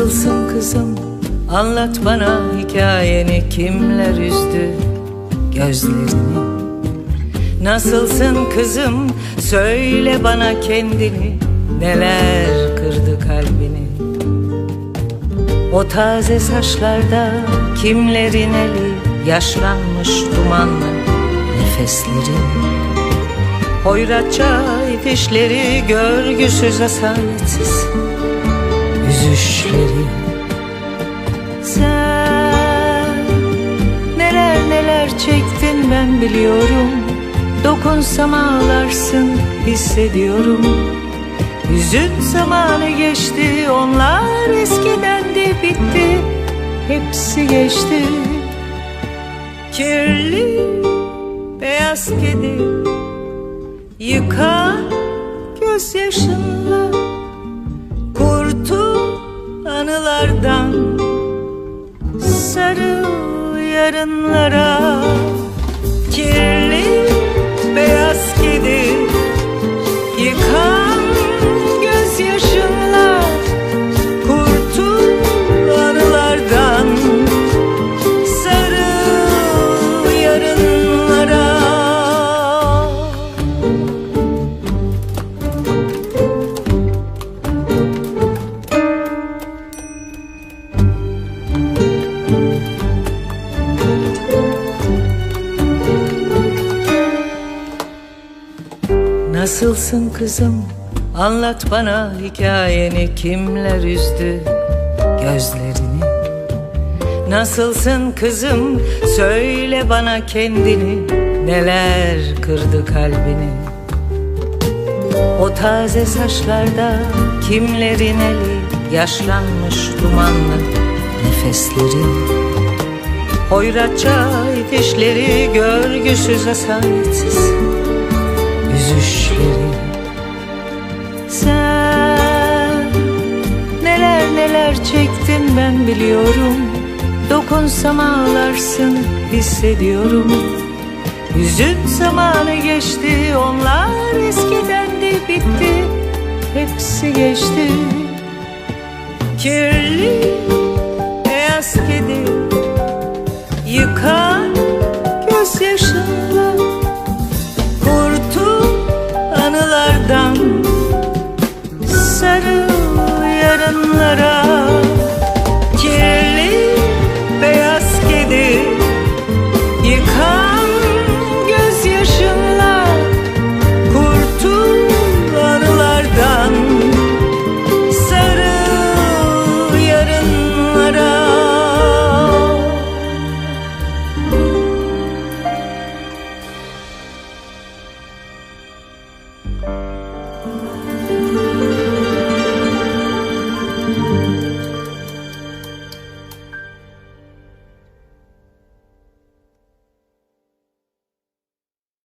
Nasılsın kızım. Anlat bana hikayeni. Kimler üzdü gözlerini? Nasılsın kızım? Söyle bana kendini. Neler kırdı kalbini? O taze saçlarda kimlerin eli yaşlanmış dumanlı nefesleri Hoyratça itişleri görgüsüz asaletsiz yüzüşleri Sen neler neler çektin ben biliyorum. Dokunsam ağlarsın hissediyorum. Hüzün zamanı geçti onlar eskidendi bitti. Hepsi geçti. Kirli beyaz kedi Yıkan gözyaşınla anılardan Sarıl yarınlara Nasılsın kızım? Anlat bana hikayeni. Kimler üzdü gözlerini? Nasılsın kızım? Söyle bana kendini. Neler kırdı kalbini? O taze saçlarda kimlerin eli? Yaşlanmış dumanlı nefesleri? Hoyratça itişleri görgüsüz asaletsiz yüzüşleri Sen neler neler çektin ben biliyorum. Dokunsam ağlarsın hissediyorum. Hüzün zamanı geçti onlar eskidendi bitti. Hepsi geçti. Kirli beyaz kedi Yıkan